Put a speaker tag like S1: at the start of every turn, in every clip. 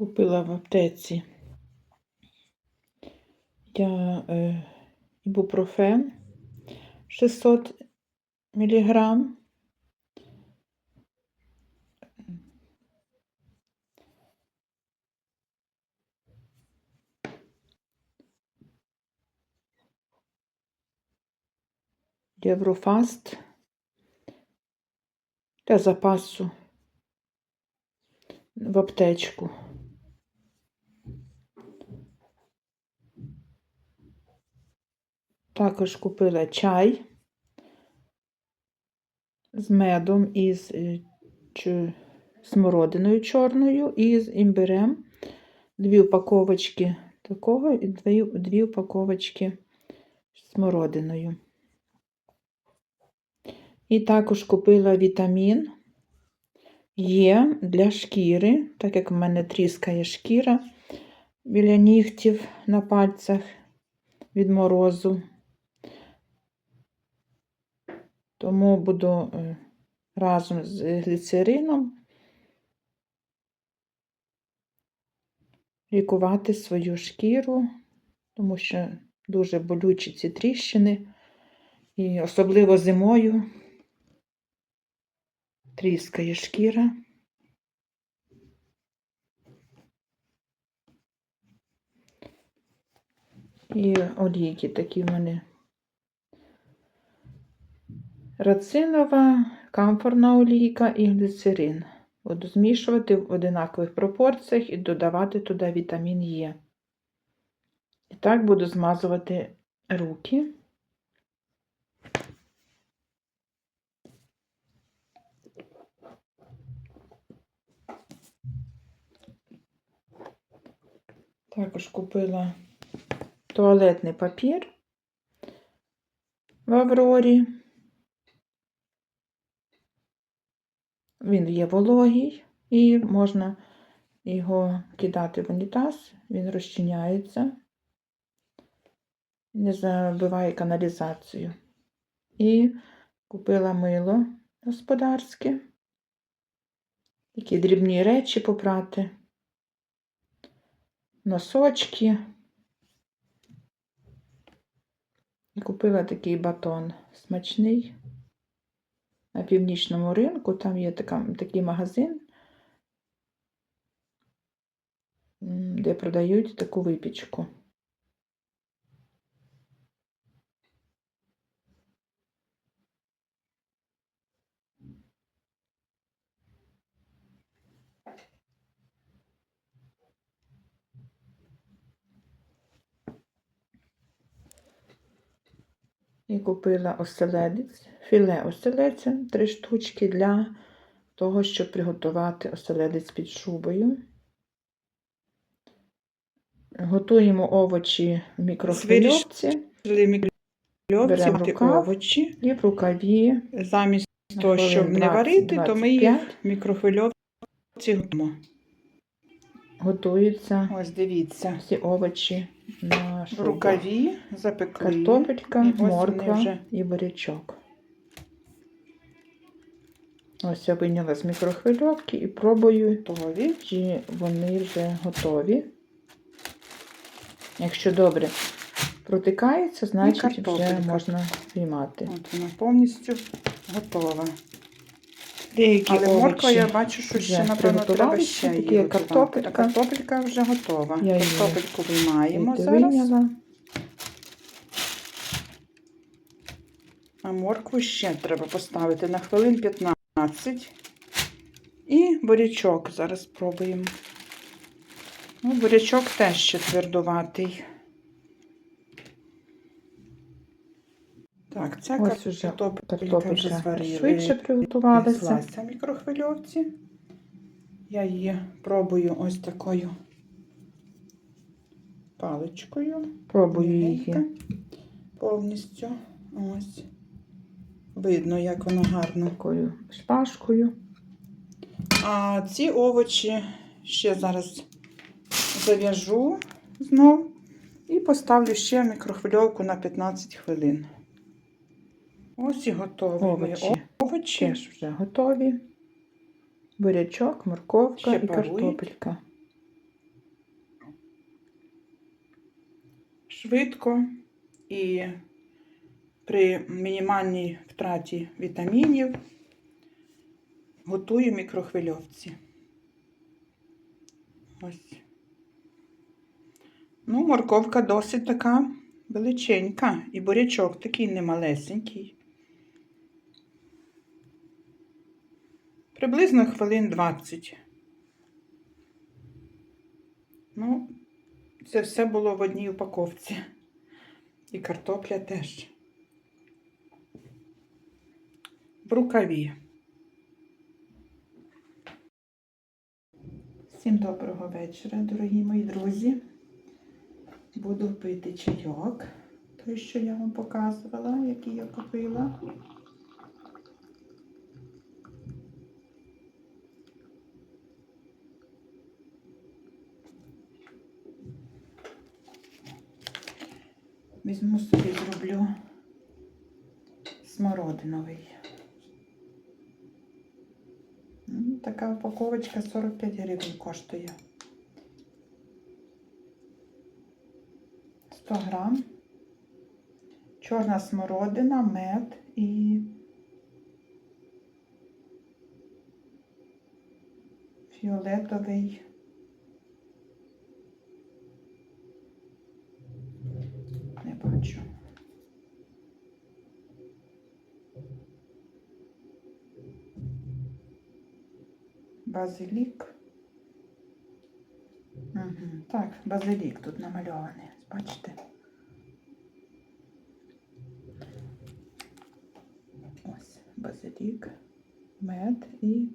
S1: Купила в аптеці я е, ібупрофен 600 міліграм. Єврофаст для запасу в аптечку. Також купила чай з медом і з е, смородиною чорною і з імбирем. Дві упаковочки такого і дві, дві упаковочки з смородиною. І також купила вітамін Є для шкіри, так як в мене тріскає шкіра біля нігтів на пальцях від морозу. Тому буду е, разом з гліцерином лікувати свою шкіру, тому що дуже болючі ці тріщини, і особливо зимою тріскає шкіра. І олійки такі в мене рацинова, камфорна олійка і гліцерин. Буду змішувати в одинакових пропорціях і додавати туди вітамін Е. І так буду змазувати руки. Також купила туалетний папір в Аврорі. Він є вологий і можна його кидати в унітаз, він розчиняється, не забиває каналізацію. І купила мило господарське, такі дрібні речі попрати, носочки. І купила такий батон смачний на північному ринку. Там є така, такий магазин, де продають таку випічку. І купила оселедець, філе оселедця, три штучки для того, щоб приготувати оселедець під шубою. Готуємо овочі в мікрохвильовці. Беремо рукав.
S2: овочі.
S1: І в рукаві
S2: Замість того, щоб не
S1: 20,
S2: варити, то ми їх в мікрохвильовці готуємо.
S1: готуються
S2: Ось дивіться.
S1: всі овочі на
S2: В рукаві запекли.
S1: Картопелька,
S2: І
S1: морква
S2: вже.
S1: і бурячок. Ось я вийняла з мікрохвильовки і пробую,
S2: Готові.
S1: чи вони вже готові. Якщо добре протикається, значить вже можна приймати.
S2: От вона повністю готова.
S1: Деякі
S2: Але морква, я бачу, що ще, напевно, треба ще її готувати.
S1: картопелька.
S2: Картопелька вже готова.
S1: Я її
S2: Картопельку виймаємо зараз.
S1: вийняла.
S2: А моркву ще треба поставити на хвилин 15. І бурячок зараз спробуємо. Ну, бурячок теж ще твердуватий. Так, ця
S1: Ось уже
S2: картопелька вже зварили.
S1: швидше приготувалася.
S2: В мікрохвильовці. Я її пробую ось такою паличкою.
S1: Пробую її.
S2: Повністю. Ось. Видно, як воно гарно.
S1: Такою шпажкою.
S2: А ці овочі ще зараз зав'яжу знов і поставлю ще в мікрохвильовку на 15 хвилин. Ось і готові овочі. Мої
S1: овочі. Теж вже готові. Бурячок, морковка
S2: Ще
S1: і
S2: парують.
S1: картопелька.
S2: Швидко і при мінімальній втраті вітамінів готую мікрохвильовці. Ось. Ну, морковка досить така величенька, і бурячок такий немалесенький. Приблизно хвилин 20. Ну, це все було в одній упаковці. І картопля теж. В рукаві. Всім доброго вечора, дорогі мої друзі. Буду пити чайок. Той, що я вам показувала, який я купила. Візьму собі зроблю смородиновий. Така упаковочка 45 гривень коштує. 100 грам. Чорна смородина, мед і фіолетовий. Базилік. Угу. Так, базилік тут намальований. Бачите? Ось базилік, мед і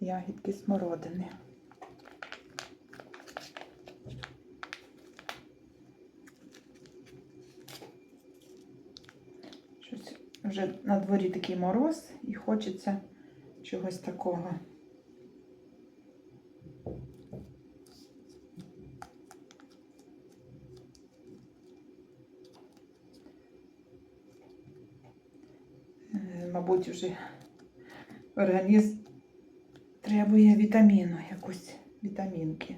S2: ягідки смородини. Щось вже на дворі такий мороз і хочеться чогось такого. Е, Мабуть, вже організм требує вітаміну, якусь вітамінки.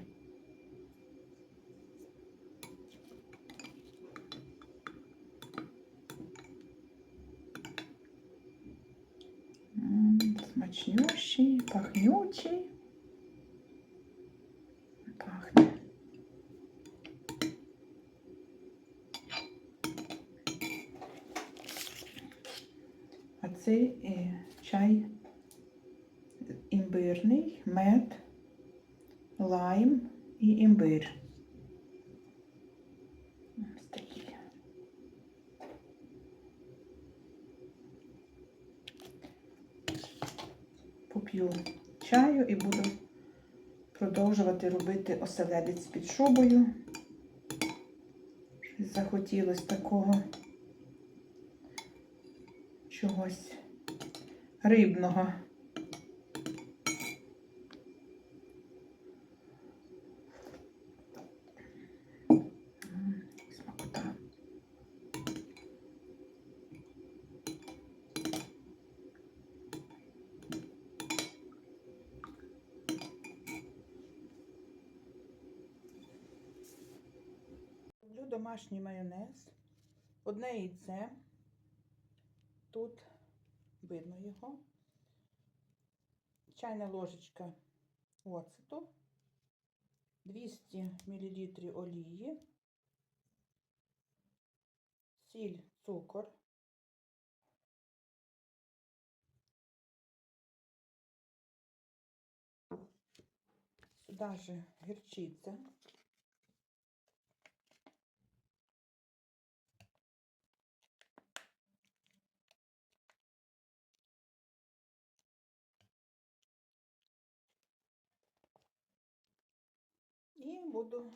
S2: Смачнющий, пахнючий. Пахне. А цей е, чай імбирний, мед, лайм і імбир. Ось такий. Поп'ю чаю і буду продовжувати робити оселедець під шубою. Щось захотілося такого чогось рибного. Домашній майонез. Одне яйце. Тут видно його. Чайна ложечка оцету, 200 мл олії, сіль, цукор, сюди же гірчиця, І буду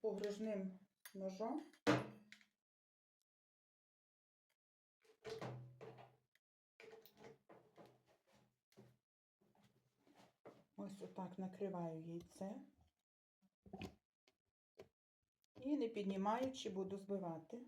S2: погружним ножом ось отак накриваю яйце і не піднімаючи буду збивати.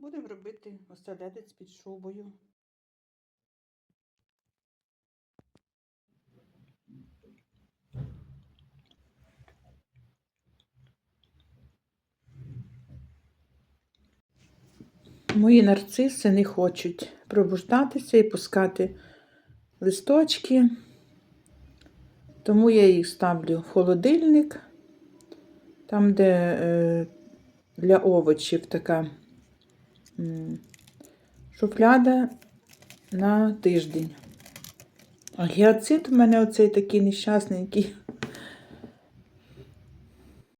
S2: Будемо робити оселедець під шубою.
S1: Мої нарциси не хочуть пробуждатися і пускати листочки, тому я їх ставлю в холодильник, там, де е, для овочів така шуфляда на тиждень. А гіацит в мене оцей такий нещасненький